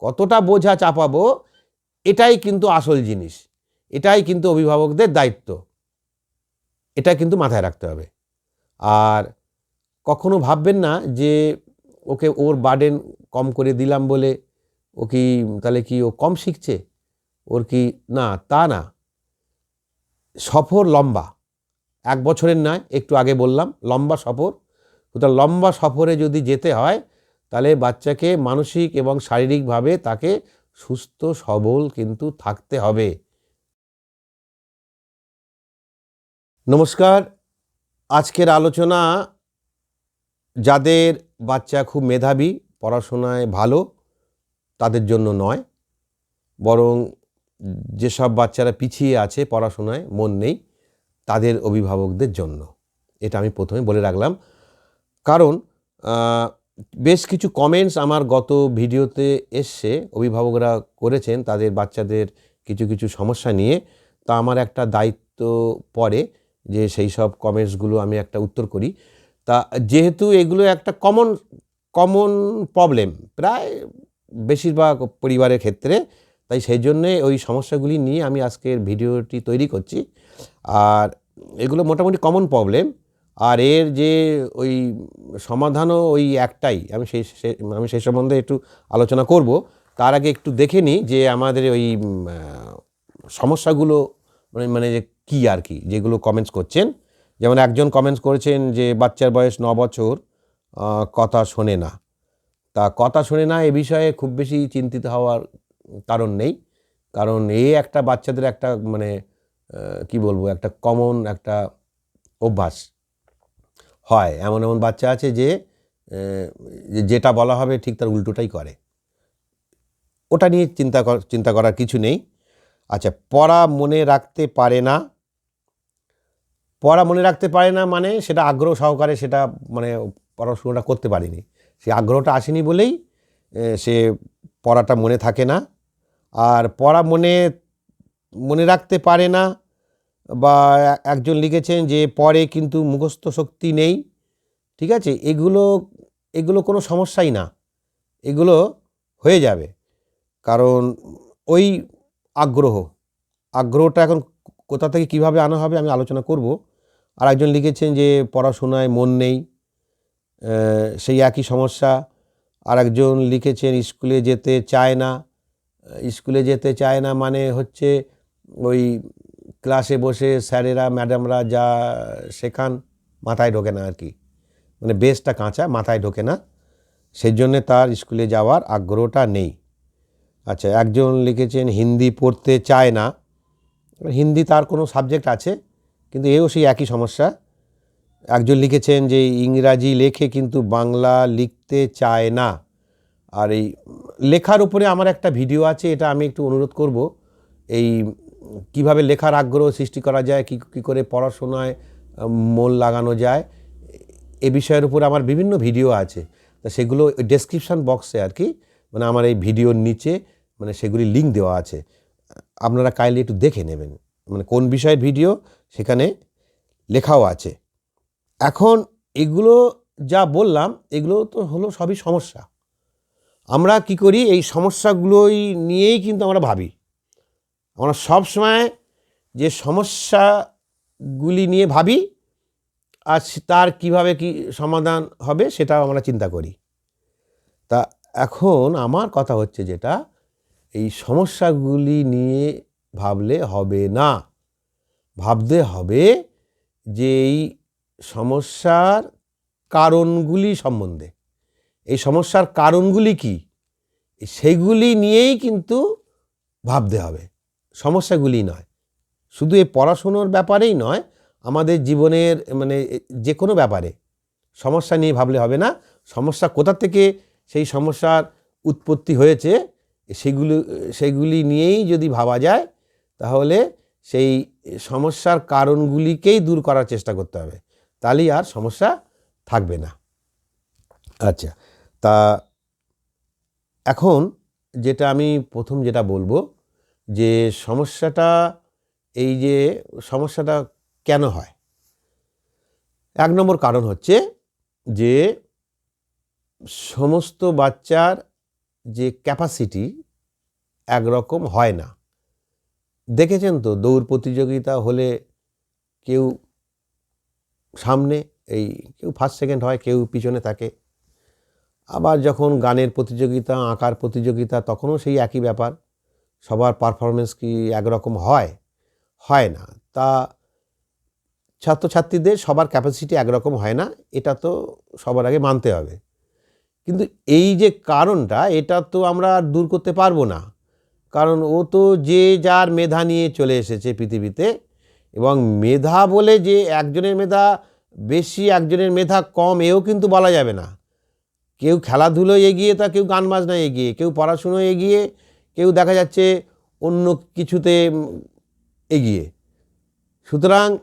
কতটা বোঝা চাপাবো, এটাই কিন্তু আসল জিনিস। এটাই কিন্তু অভিভাবকদের দায়িত্ব। এটা কিন্তু মাথায় রাখতে হবে। আর কখনো ভাববেন না যে ওকে ওর বার্ডেন কম করে দিলাম বলে ও কি, তাহলে কি ও কম শিখছে? ওর কি, না, তা না। সফর লম্বা। এক বছরের নয়, একটু আগে বললাম, লম্বা সফর। সুতরাং লম্বা সফরে যদি যেতে হয় তাহলে বাচ্চাকে মানসিক এবং শারীরিকভাবে তাকে সুস্থ, সবল কিন্তু থাকতে হবে। নমস্কার। আজকের আলোচনা, যাদের বাচ্চা খুব মেধাবী, পড়াশোনায় ভালো, তাদের জন্য নয়। বরং যেসব বাচ্চারা পিছিয়ে আছে পড়াশোনায়, মন নেই, তাদের অভিভাবকদের জন্য। এটা আমি প্রথমে বলে রাখলাম। কারণ বেশ কিছু কমেন্টস আমার গত ভিডিওতে এসছে, অভিভাবকরা করেছেন তাদের বাচ্চাদের কিছু কিছু সমস্যা নিয়ে। তা আমার একটা দায়িত্ব পড়ে যে সেই সব কমেন্টসগুলো আমি একটা উত্তর করি। তা যেহেতু এগুলো একটা কমন কমন প্রবলেম প্রায় বেশিরভাগ পরিবারের ক্ষেত্রে, তাই সেই জন্যে ওই সমস্যাগুলি নিয়ে আমি আজকের ভিডিওটি তৈরি করছি। আর এগুলো মোটামুটি কমন প্রবলেম আর এর যে ওই সমাধানও ওই একটাই, আমি সেই আমি সেই সম্বন্ধে একটু আলোচনা করব। তার আগে একটু দেখে নিই যে আমাদের ওই সমস্যাগুলো মানে মানে যে কী আর কি, যেগুলো কমেন্টস করছেন। যেমন একজন কমেন্টস করেছেন যে বাচ্চার বয়স ন বছর কথা শোনে না। তা কথা শোনে না এ বিষয়ে খুব বেশি চিন্তিত হওয়ার কারণ নেই। কারণ এ একটা বাচ্চাদের একটা মানে কি বলব, একটা কমন একটা অভ্যাস। হয়। এমন এমন বাচ্চা আছে যে যেটা বলা হবে ঠিক তার উল্টোটাই করে। ওটা নিয়ে চিন্তা চিন্তা করার কিছু নেই। আচ্ছা পড়া মনে রাখতে পারে না। পড়া মনে রাখতে পারে না মানে সেটা আগ্রহ সহকারে সেটা মানে পড়াশোনাটা করতে পারেনি। সে আগ্রহটা আসেনি বলেই সে পড়াটা মনে থাকে না। আর পড়া মনে মনে রাখতে পারে না বা একজন লিখেছেন যে পরে কিন্তু মুখস্থ শক্তি নেই, ঠিক আছে? এগুলো এগুলো কোনো সমস্যাই না। এগুলো হয়ে যাবে। কারণ ওই আগ্রহ, আগ্রহটা এখন কোথা থেকে কীভাবে আনা হবে আমি আলোচনা করব। আর একজন লিখেছেন যে পড়াশোনায় মন নেই সেই একই সমস্যা। আর একজন লিখেছেন স্কুলে যেতে চায় না, স্কুলে যেতে চায় না মানে হচ্ছে ওই ক্লাসে বসে স্যারেরা, ম্যাডামরা যা শেখান, মাথায় ঢোকে না আর কি। মানে বেসটা কাঁচা, মাথায় ঢোকে না। সেই জন্যে তার স্কুলে যাওয়ার আগ্রহটা নেই। আচ্ছা একজন লিখেছেন, হিন্দি পড়তে চায় না। হিন্দি তার কোনো সাবজেক্ট আছে, কিন্তু এও সেই একই সমস্যা। একজন লিখেছেন যে, ইংরাজি লেখে কিন্তু বাংলা লিখতে চায় না। আর এই লেখার উপরে আমার একটা ভিডিও আছে, এটা আমি একটু অনুরোধ করব। এই কীভাবে লেখার আগ্রহ সৃষ্টি করা যায়, কী কী করে পড়াশোনায় মন লাগানো যায়, এ বিষয়ের উপর আমার বিভিন্ন ভিডিও আছে। তা সেগুলো ডেসক্রিপশান বক্সে আর কি মানে আমার এই ভিডিওর নিচে মানে সেগুলি লিঙ্ক দেওয়া আছে। আপনারা কাইন্ডলি একটু দেখে নেবেন মানে কোন বিষয়ের ভিডিও, সেখানে লেখাও আছে। এখন এগুলো যা বললাম, এগুলো তো হলো সবই সমস্যা। আমরা কি করি, এই সমস্যাগুলোই নিয়েই কিন্তু আমরা ভাবি। আমরা সব সময় যে সমস্যাগুলি নিয়ে ভাবি, আর তার কীভাবে কি সমাধান হবে সেটাও আমরা চিন্তা করি। তা এখন আমার কথা হচ্ছে যেটা, এই সমস্যাগুলি নিয়ে ভাবলে হবে না। ভাবতে হবে যে এই সমস্যার কারণগুলি সম্বন্ধে। এই সমস্যার কারণগুলি কি? সেইগুলি নিয়েই কিন্তু ভাবতে হবে। সমস্যাগুলি নয়। শুধু এই পড়াশুনোর ব্যাপারেই নয়, আমাদের জীবনের মানে যে কোনো ব্যাপারে। সমস্যা নিয়ে ভাবলে হবে না। সমস্যা কোথা থেকে সেই সমস্যার উৎপত্তি হয়েছে, সেগুলো, সেগুলি নিয়েই যদি ভাবা যায়, তাহলে সেই সমস্যার কারণগুলিকেই দূর করার চেষ্টা করতে হবে। তাহলেই আর সমস্যা থাকবে না। আচ্ছা তা এখন যেটা আমি প্রথম যেটা বলব যে সমস্যাটা, এই যে সমস্যাটা কেন হয়? এক নম্বর কারণ হচ্ছে যে সমস্ত বাচ্চার যে ক্যাপাসিটি একরকম হয় না। দেখেছেন তো, দৌড় প্রতিযোগিতা হলে কেউ সামনে, এই কেউ ফার্স্ট সেকেন্ড হয়, কেউ পিছনে থাকে। আবার যখন গানের প্রতিযোগিতা, আঁকার প্রতিযোগিতা, তখনও সেই একই ব্যাপার। সবার পারফরমেন্স কি একরকম হয়? হয় না। তা ছাত্রছাত্রীদের সবার ক্যাপাসিটি একরকম হয় না, এটা তো সবার আগে মানতে হবে। কিন্তু এই যে কারণটা, এটা তো আমরা আর দূর করতে পারব না। কারণ ও তো যে যার মেধা নিয়ে চলে এসেছে পৃথিবীতে এবং মেধা বলে যে একজনের মেধা বেশি, একজনের মেধা কম, এও কিন্তু বলা যাবে না। কেউ খেলাধুলোয় এগিয়ে, তা কেউ গান বাজনায় এগিয়ে, কেউ পড়াশুনো এগিয়ে কেউ দেখা যাচ্ছে অন্য কিছুতে এগিয়ে। সুতরাং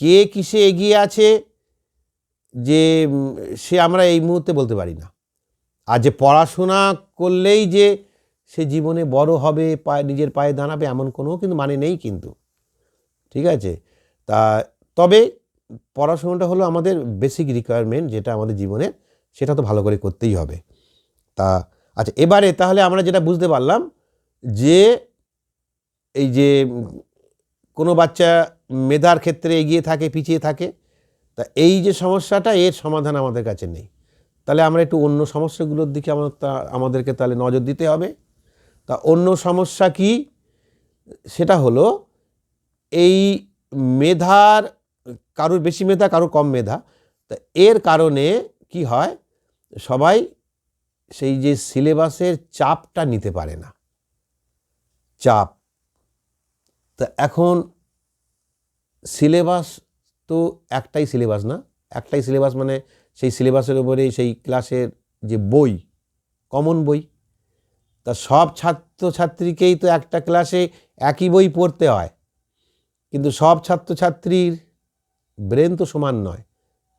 কে কিসে এগিয়ে আছে যে সে আমরা এই মুহূর্তে বলতে পারি না। আর যে পড়াশোনা করলেই যে সে জীবনে বড় হবে, পায়ে, নিজের পায়ে দাঁড়াবে, এমন কোনো কিন্তু মানে নেই কিন্তু। ঠিক আছে? তা তবে পড়াশোনাটা হলো আমাদের বেসিক রিকোয়ারমেন্ট যেটা আমাদের জীবনে সেটা তো ভালো করে করতেই হবে। তা আচ্ছা এবারে তাহলে আমরা যেটা বুঝতে পারলাম যে এই যে কোনো বাচ্চা মেধার ক্ষেত্রে এগিয়ে থাকে, পিছিয়ে থাকে, তা এই যে সমস্যাটা, এর সমাধান আমাদের কাছে নেই। তাহলে আমরা একটু অন্য সমস্যাগুলোর দিকে আমার আমাদেরকে তাহলে নজর দিতে হবে। তা অন্য সমস্যা কি? সেটা হলো, এই মেধার, কারোর বেশি মেধা, কারোর কম মেধা, তা এর কারণে কি হয়? সবাই সেই যে সিলেবাসের চাপটা নিতে পারে না। চাপ। তা এখন সিলেবাস তো একটাই সিলেবাস না? একটাই সিলেবাস মানে সেই সিলেবাসের উপরে সেই ক্লাসের যে বই, কমন বই, তা সব ছাত্রছাত্রীকেই তো একটা ক্লাসে একই বই পড়তে হয়। কিন্তু সব ছাত্রছাত্রীর ব্রেন তো সমান নয়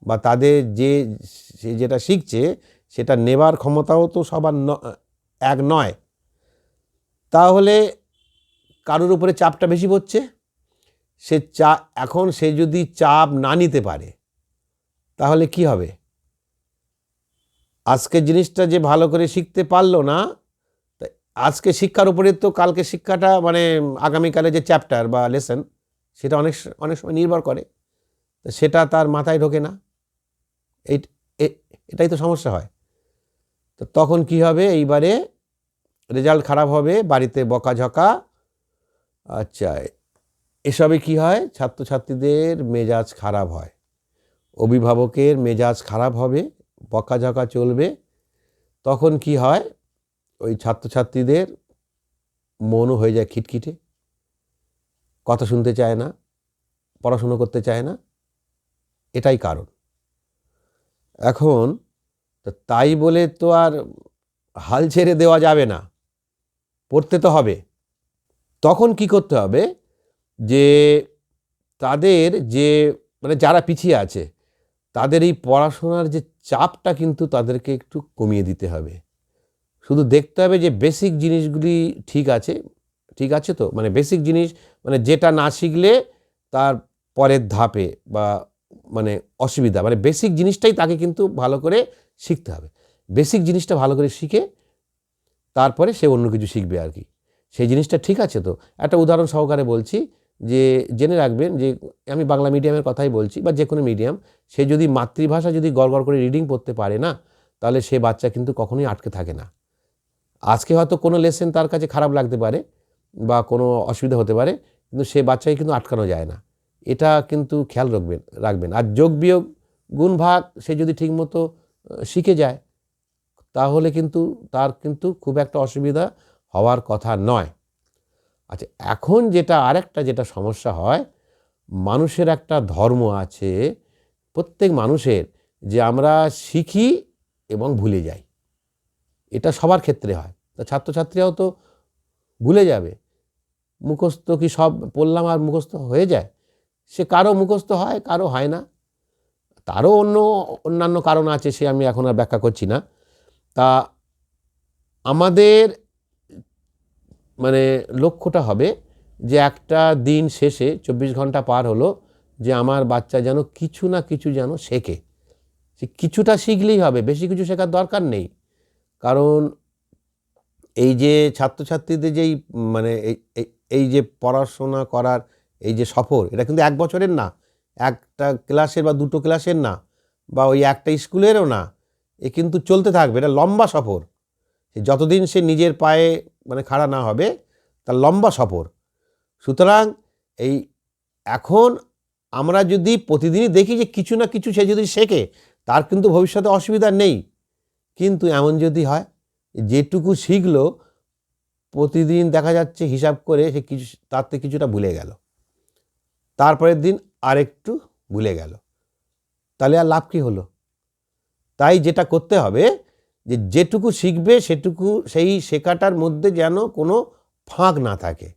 বা তাদের যে সে যেটা শিখছে সেটা নেবার ক্ষমতাও তো সবার এক নয়। তাহলে কারোর উপরে চাপটা বেশি পড়ছে? সে চা, এখন সে যদি চাপ না নিতে পারে, তাহলে কি হবে? আজকে জিনিসটা যে ভালো করে শিখতে পারল না আজকে শিক্ষার উপরে তো কালকে শিক্ষাটা মানে আগামীকালে যে চ্যাপ্টার বা লেসন সেটা অনেক অনেক সময় নির্ভর করে। সেটা তার মাথায় ঢোকে না। এই এটাই তো সমস্যা হয়। তো তখন কি হবে? এইবারে রেজাল্ট খারাপ হবে, বাড়িতে বকাঝকা আচ্ছা এসবে কি হয়? ছাত্রছাত্রীদের মেজাজ খারাপ হয়। অভিভাবকের মেজাজ খারাপ হবে, বকাঝকা চলবে। তখন কি হয়? ওই ছাত্রছাত্রীদের মনও হয়ে যায় খিটখিটে। কথা শুনতে চায় না, পড়াশুনো করতে চায় না। এটাই কারণ। এখন তাই বলে তো আর হাল ছেড়ে দেওয়া যাবে না। পড়তে তো হবে। তখন কি করতে হবে? যে তাদের যে মানে যারা পিছিয়ে আছে, তাদের এই পড়াশোনার যে চাপটা কিন্তু তাদেরকে একটু কমিয়ে দিতে হবে। শুধু দেখতে হবে যে বেসিক জিনিসগুলি ঠিক আছে ঠিক আছে তো? মানে বেসিক জিনিস মানে যেটা না শিখলে তার পরের ধাপে বা মানে অসুবিধা মানে বেসিক জিনিসটাই তাকে কিন্তু ভালো করে শিখতে হবে। বেসিক জিনিসটা ভালো করে শিখে তারপরে সে অন্য কিছু শিখবে আর কি। সেই জিনিসটা ঠিক আছে তো। একটা উদাহরণ সহকারে বলছি যে, জেনে রাখবেন যে, আমি বাংলা মিডিয়ামের কথাই বলছি বা যে কোনো মিডিয়াম, সে যদি মাতৃভাষা যদি গড় করে রিডিং পড়তে পারে না, তাহলে সে বাচ্চা কিন্তু কখনোই আটকে থাকে না। আজকে হয়তো কোনো লেসেন তার কাছে খারাপ লাগতে পারে বা কোনো অসুবিধা হতে পারে, কিন্তু সে বাচ্চাকে কিন্তু আটকানো যায় না। এটা কিন্তু খেয়াল রাখবেন রাখবেন। আর যোগ বিয়োগ, গুণ ভাগ সে যদি ঠিকমতো শিখে যায়, তাহলে কিন্তু তার কিন্তু খুব একটা অসুবিধা হওয়ার কথা নয়। আচ্ছা এখন যেটা আরেকটা যেটা সমস্যা হয়, মানুষের একটা ধর্ম আছে, প্রত্যেক মানুষের যে আমরা শিখি এবং ভুলে যাই। এটা সবার ক্ষেত্রে হয়। তা ছাত্রছাত্রীরাও তো ভুলে যাবে। মুখস্থ কি সব পড়লাম আর মুখস্থ হয়ে যায়? সে কারও মুখস্থ হয়, কারও হয় না। তারও অন্য, অন্যান্য কারণ আছে, সে আমি এখন আর ব্যাখ্যা করছি না। তা আমাদের মানে লক্ষ্যটা হবে যে একটা দিন শেষে চব্বিশ ঘণ্টা পার হলো যে আমার বাচ্চা যেন কিছু না কিছু যেন শেখে। সে কিছুটা শিখলেই হবে, বেশি কিছু শেখার দরকার নেই। কারণ এই যে ছাত্রছাত্রীদের যেই মানে এই যে পড়াশোনা করার এই যে সফর, এটা কিন্তু এক বছরের না, একটা ক্লাসের বা দুটো ক্লাসের না, বা ওই একটা স্কুলেরও না, এ কিন্তু চলতে থাকবে। এটা লম্বা সফর। যতদিন সে নিজের পায়ে মানে খাড়া না হবে, তার লম্বা সফর। সুতরাং এই এখন আমরা যদি প্রতিদিনই দেখি যে কিছু না কিছু সে যদি শেখে, তার কিন্তু ভবিষ্যতে অসুবিধা নেই। কিন্তু এমন যদি হয়, যেটুকু শিখলো, প্রতিদিন দেখা যাচ্ছে হিসাব করে সে কিছু, তার থেকে কিছুটা ভুলে গেল। তারপরের দিন আরেকটু ভুলে গেল। তাহলে আর লাভ কী হলো? তাই যেটা করতে হবে যে যেটুকু শিখবে সেটুকু সেই শেখাটার মধ্যে যেন কোনো ফাঁক না থাকে।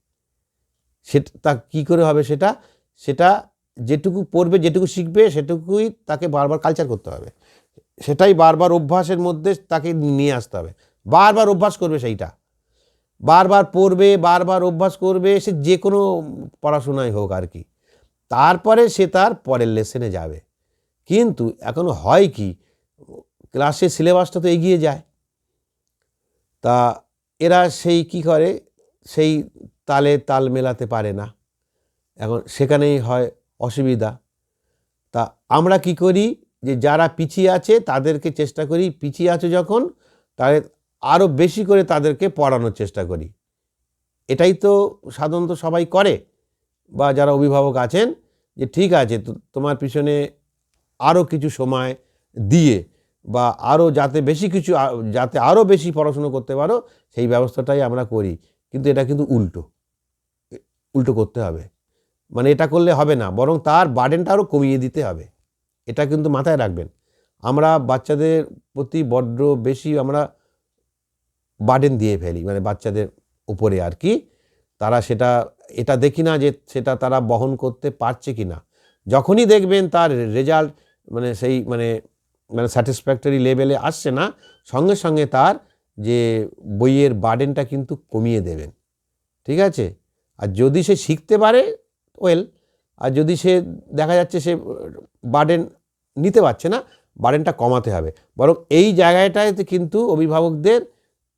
সেটা, তা কী করে হবে সেটা? সেটা যেটুকু পড়বে, যেটুকু শিখবে সেটুকুই তাকে বারবার কালচার করতে হবে। সেটাই বারবার অভ্যাসের মধ্যে তাকে নিয়ে আসতে হবে। বারবার অভ্যাস করবে সেইটা। বারবার পড়বে, বারবার অভ্যাস করবে, সে যে কোনো পড়াশোনায় হোক আর কি। তারপরে সে তার পরের লেসেনে যাবে। কিন্তু এখন হয় কি? ক্লাসের সিলেবাসটা তো এগিয়ে যায়। তা এরা সেই কি করে? সেই তালে তাল মেলাতে পারে না। এখন সেখানেই হয় অসুবিধা। তা আমরা কি করি? যে যারা পিছিয়ে আছে তাদেরকে চেষ্টা করি। পিছিয়ে আছে যখন তাদের আরও বেশি করে তাদেরকে পড়ানোর চেষ্টা করি। এটাই তো সাধারণত সবাই করে। বা যারা অভিভাবক আছেন, যে ঠিক আছে তোমার পিছনে আরও কিছু সময় দিয়ে বা আরও যাতে বেশি কিছু যাতে আরও বেশি পড়াশুনো করতে পারো, সেই ব্যবস্থাটাই আমরা করি। কিন্তু এটা কিন্তু উল্টো। উল্টো করতে হবে। মানে এটা করলে হবে না, বরং তার বার্ডেনটা আরও কমিয়ে দিতে হবে। এটা কিন্তু মাথায় রাখবেন। আমরা বাচ্চাদের প্রতি বড্ড বেশি আমরা বার্ডেন দিয়ে ফেলি মানে বাচ্চাদের উপরে আর কি। তারা সেটা, এটা দেখি না যে সেটা তারা বহন করতে পারছে কি না যখনই দেখবেন তার রেজাল্ট মানে সেই মানে মানে স্যাটিসফ্যাক্টরি লেভেলে আসছে না, সঙ্গে সঙ্গে তার যে বইয়ের বার্ডেনটা কিন্তু কমিয়ে দেবেন। ঠিক আছে? আর যদি সে শিখতে পারে ওয়েল আর যদি সে দেখা যাচ্ছে সে বার্ডেন নিতে পারছে না বার্ডেনটা কমাতে হবে। বরং এই জায়গাটাতে কিন্তু অভিভাবকদের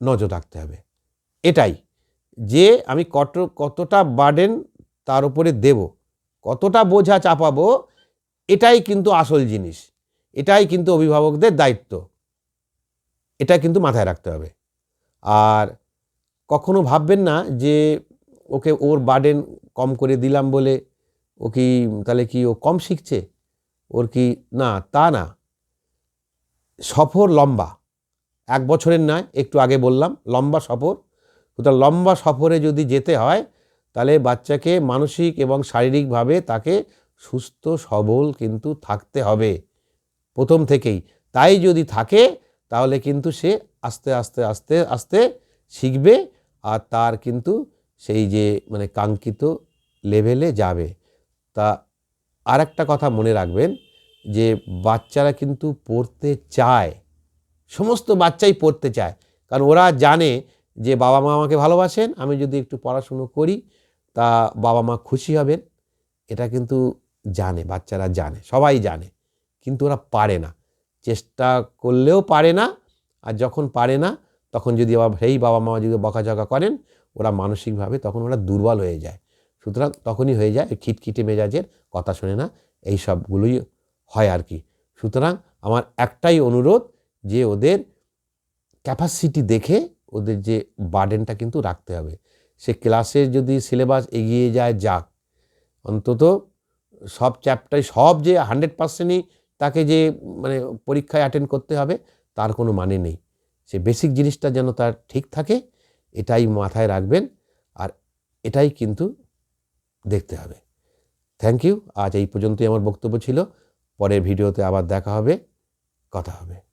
নজর রাখতে হবে। এটাই যে আমি কত, কতটা বার্ডেন তার উপরে দেব, কতটা বোঝা চাপাবো, এটাই কিন্তু আসল জিনিস। এটাই কিন্তু অভিভাবকদের দায়িত্ব। এটা কিন্তু মাথায় রাখতে হবে। আর কখনো ভাববেন না যে ওকে ওর বার্ডেন কম করে দিলাম বলে ও কি তাহলে কি ও কম শিখছে? ওর কি না, তা না। সফর লম্বা। এক বছরের নয়, একটু আগে বললাম, লম্বা সফর। সুতরাং লম্বা সফরে যদি যেতে হয়, তাহলে বাচ্চাকে মানসিক এবং শারীরিকভাবে তাকে সুস্থ, সবল কিন্তু থাকতে হবে। প্রথম থেকেই। তাই যদি থাকে, তাহলে কিন্তু সে আস্তে আস্তে আস্তে আস্তে শিখবে আর তার কিন্তু সেই যে মানে কাঙ্ক্ষিত লেভেলে যাবে। তা আর একটা কথা মনে রাখবেন যে বাচ্চারা কিন্তু পড়তে চায়। সমস্ত বাচ্চাই পড়তে চায়। কারণ ওরা জানে যে বাবা মা আমাকে ভালোবাসেন, আমি যদি একটু পড়াশুনো করি, তা বাবা মা খুশি হবেন। এটা কিন্তু জানে, বাচ্চারা জানে, সবাই জানে। কিন্তু ওরা পারে না। চেষ্টা করলেও পারে না, আর যখন পারে না, তখন যদি আবার সেই বাবা মা যদি বকাঝকা করেন, ওরা মানসিকভাবে তখন ওরা দুর্বল হয়ে যায়। সুতরাং তখনই হয়ে যায় খিটখিটে মেজাজের কথা শোনে না, এই সবগুলোই হয় আর কি। সুতরাং আমার একটাই অনুরোধ যে ওদের ক্যাপাসিটি দেখে ওদের যে বার্ডেনটা কিন্তু রাখতে হবে। সে ক্লাসে যদি সিলেবাস এগিয়ে যায়, যাক। অন্তত সব চ্যাপ্টার সব যে হান্ড্রেড পার্সেন্টই তাকে যে মানে পরীক্ষায় অ্যাটেন্ড করতে হবে, তার কোনো মানে নেই। সে বেসিক জিনিসটা যেন তার ঠিক থাকে, এটাই মাথায় রাখবেন আর এটাই কিন্তু দেখতে হবে। থ্যাংক ইউ আজ এই পর্যন্তই আমার বক্তব্য ছিল। পরের ভিডিওতে আবার দেখা হবে। কথা হবে।